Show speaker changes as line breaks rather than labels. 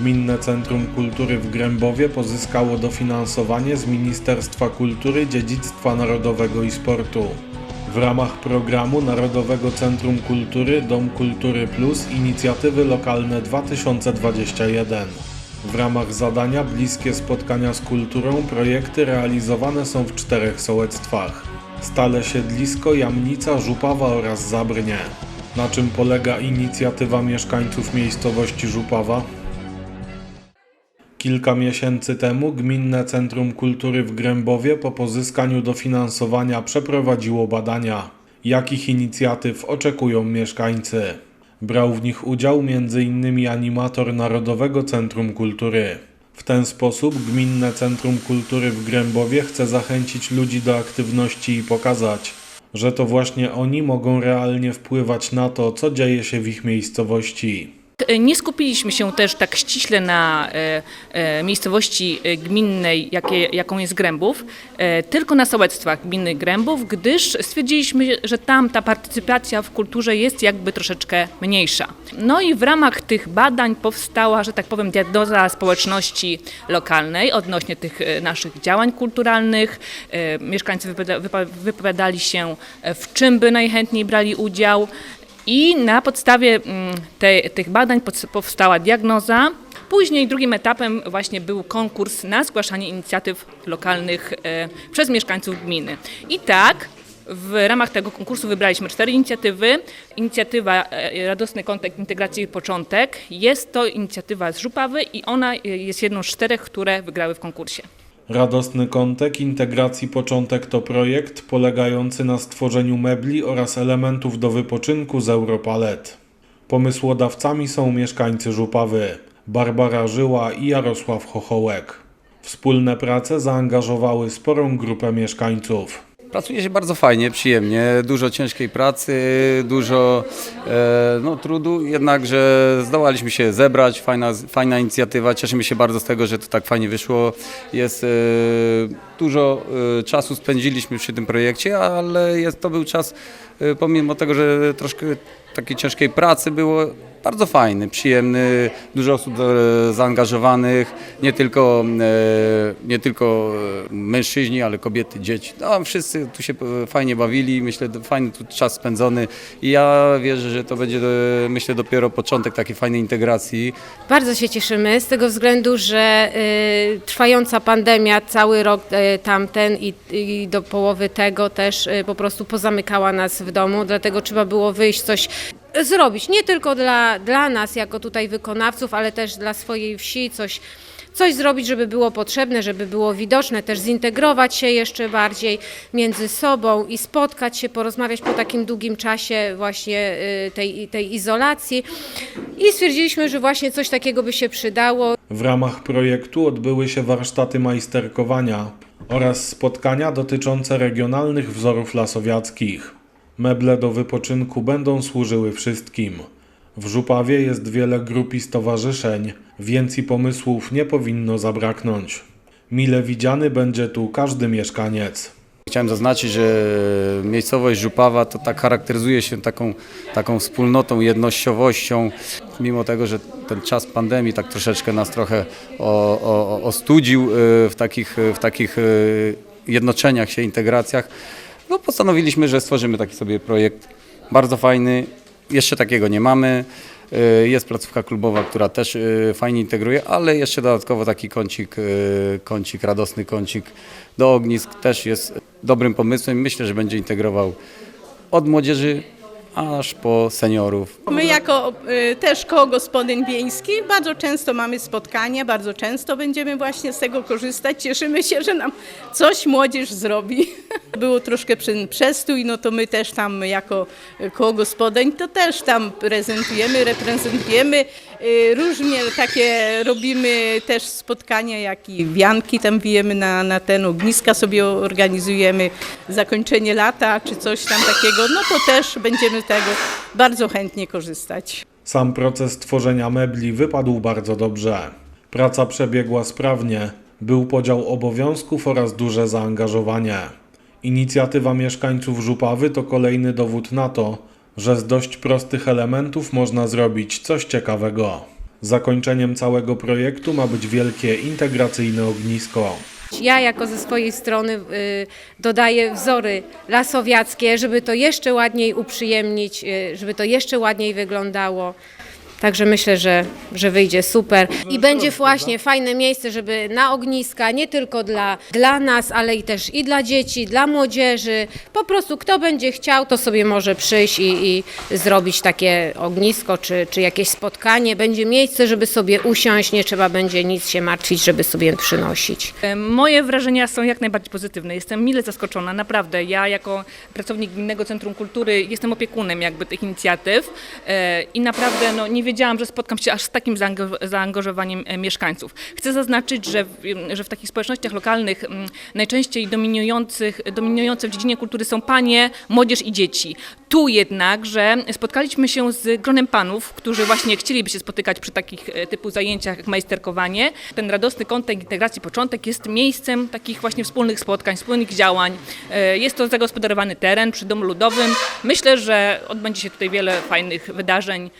Gminne Centrum Kultury w Grębowie pozyskało dofinansowanie z Ministerstwa Kultury, Dziedzictwa Narodowego i Sportu. W ramach programu Narodowego Centrum Kultury Dom Kultury Plus inicjatywy lokalne 2021. W ramach zadania Bliskie spotkania z kulturą projekty realizowane są w czterech sołectwach. Stale Siedlisko, Jamnica, Żupawa oraz Zabrnie. Na czym polega inicjatywa mieszkańców miejscowości Żupawa? Kilka miesięcy temu Gminne Centrum Kultury w Grębowie po pozyskaniu dofinansowania przeprowadziło badania. Jakich inicjatyw oczekują mieszkańcy? Brał w nich udział m.in. animator Narodowego Centrum Kultury. W ten sposób Gminne Centrum Kultury w Grębowie chce zachęcić ludzi do aktywności i pokazać, że to właśnie oni mogą realnie wpływać na to, co dzieje się w ich miejscowości.
Nie skupiliśmy się też tak ściśle na e, e, miejscowości e, gminnej, jakie, jaką jest Grębów, e, tylko na sołectwach gminy Grębów, gdyż stwierdziliśmy, że tam ta partycypacja w kulturze jest jakby troszeczkę mniejsza. No i w ramach tych badań powstała, że tak powiem, diagnoza społeczności lokalnej odnośnie tych e, naszych działań kulturalnych. E, Mieszkańcy wypowiada- wypo- wypowiadali się, e, w czym by najchętniej brali udział. I na podstawie mm, te, tych badań powstała diagnoza. Później drugim etapem właśnie był konkurs na zgłaszanie inicjatyw lokalnych e, przez mieszkańców gminy. I tak w ramach tego konkursu wybraliśmy cztery inicjatywy. Inicjatywa e, Radosny Kontakt Integracji i Początek jest to inicjatywa z Żupawy i ona e, jest jedną z czterech, które wygrały w konkursie.
Radosny Kątek Integracji Początek to projekt polegający na stworzeniu mebli oraz elementów do wypoczynku z Europalet. Pomysłodawcami są mieszkańcy Żupawy, Barbara Żyła i Jarosław Chochołek. Wspólne prace zaangażowały sporą grupę mieszkańców.
Pracuje się bardzo fajnie, przyjemnie, dużo ciężkiej pracy, dużo e, no, trudu, jednakże zdołaliśmy się zebrać, fajna, fajna inicjatywa, cieszymy się bardzo z tego, że to tak fajnie wyszło. Jest e, dużo e, czasu spędziliśmy przy tym projekcie, ale jest, to był czas, e, pomimo tego, że troszkę takiej ciężkiej pracy było, bardzo fajny, przyjemny, dużo osób e, zaangażowanych, nie tylko, e, nie tylko e, mężczyźni, ale kobiety, dzieci. No, wszyscy tu się fajnie bawili, myślę, fajny tu czas spędzony i ja wierzę, że to będzie, myślę, dopiero początek takiej fajnej integracji.
Bardzo się cieszymy z tego względu, że trwająca pandemia cały rok tamten i, i do połowy tego też po prostu pozamykała nas w domu, dlatego trzeba było wyjść coś zrobić, nie tylko dla, dla nas jako tutaj wykonawców, ale też dla swojej wsi coś coś zrobić, żeby było potrzebne, żeby było widoczne, też zintegrować się jeszcze bardziej między sobą i spotkać się, porozmawiać po takim długim czasie właśnie y, tej, tej izolacji. I stwierdziliśmy, że właśnie coś takiego by się przydało.
W ramach projektu odbyły się warsztaty majsterkowania oraz spotkania dotyczące regionalnych wzorów lasowiackich. Meble do wypoczynku będą służyły wszystkim. W Żupawie jest wiele grup i stowarzyszeń, więc i pomysłów nie powinno zabraknąć. Mile widziany będzie tu każdy mieszkaniec.
Chciałem zaznaczyć, że miejscowość Żupawa to tak charakteryzuje się taką, taką wspólnotą, jednościowością. Mimo tego, że ten czas pandemii tak troszeczkę nas trochę o, o, ostudził y, w takich, w takich y, jednoczeniach się, integracjach, no postanowiliśmy, że stworzymy taki sobie projekt bardzo fajny. Jeszcze takiego nie mamy. Y, Jest placówka klubowa, która też y, fajnie integruje, ale jeszcze dodatkowo taki kącik, y, kącik, radosny kącik do ognisk też jest dobrym pomysłem. Myślę, że będzie integrował od młodzieży aż po seniorów.
My jako y, też koło gospodyń wiejskich bardzo często mamy spotkania, bardzo często będziemy właśnie z tego korzystać. Cieszymy się, że nam coś młodzież zrobi. Było troszkę przy- przestój, no to my też tam jako y, koło gospodyń to też tam prezentujemy, reprezentujemy. Y, Różnie takie robimy też spotkania, jak i wianki tam wijemy na, na ten ogniska sobie organizujemy, zakończenie lata czy coś tam takiego, no to też będziemy tego bardzo chętnie korzystać.
Sam proces tworzenia mebli wypadł bardzo dobrze. Praca przebiegła sprawnie, był podział obowiązków oraz duże zaangażowanie. Inicjatywa mieszkańców Żupawy to kolejny dowód na to, że z dość prostych elementów można zrobić coś ciekawego. Zakończeniem całego projektu ma być wielkie integracyjne ognisko.
Ja jako ze swojej strony y, dodaję wzory lasowiackie, żeby to jeszcze ładniej uprzyjemnić, y, żeby to jeszcze ładniej wyglądało. Także myślę, że, że wyjdzie super. I będzie właśnie fajne miejsce, żeby na ogniska, nie tylko dla, dla nas, ale i też i dla dzieci, dla młodzieży. Po prostu kto będzie chciał, to sobie może przyjść i, i zrobić takie ognisko, czy, czy jakieś spotkanie. Będzie miejsce, żeby sobie usiąść, nie trzeba będzie nic się martwić, żeby sobie przynosić.
E, Moje wrażenia są jak najbardziej pozytywne. Jestem mile zaskoczona, naprawdę. Ja jako pracownik Gminnego Centrum Kultury jestem opiekunem jakby tych inicjatyw e, i naprawdę no, nie wiedziałam, że spotkam się aż z takim zaangażowaniem e, mieszkańców. Chcę zaznaczyć, że w, że w takich społecznościach lokalnych mm, najczęściej dominujących, dominujące w dziedzinie kultury są panie, młodzież i dzieci. Tu jednak, że spotkaliśmy się z gronem panów, którzy właśnie chcieliby się spotykać przy takich e, typu zajęciach jak majsterkowanie. Ten radosny kontekst integracji początek jest miejscem takich właśnie wspólnych spotkań, wspólnych działań. E, Jest to zagospodarowany teren przy Domu Ludowym. Myślę, że odbędzie się tutaj wiele fajnych wydarzeń.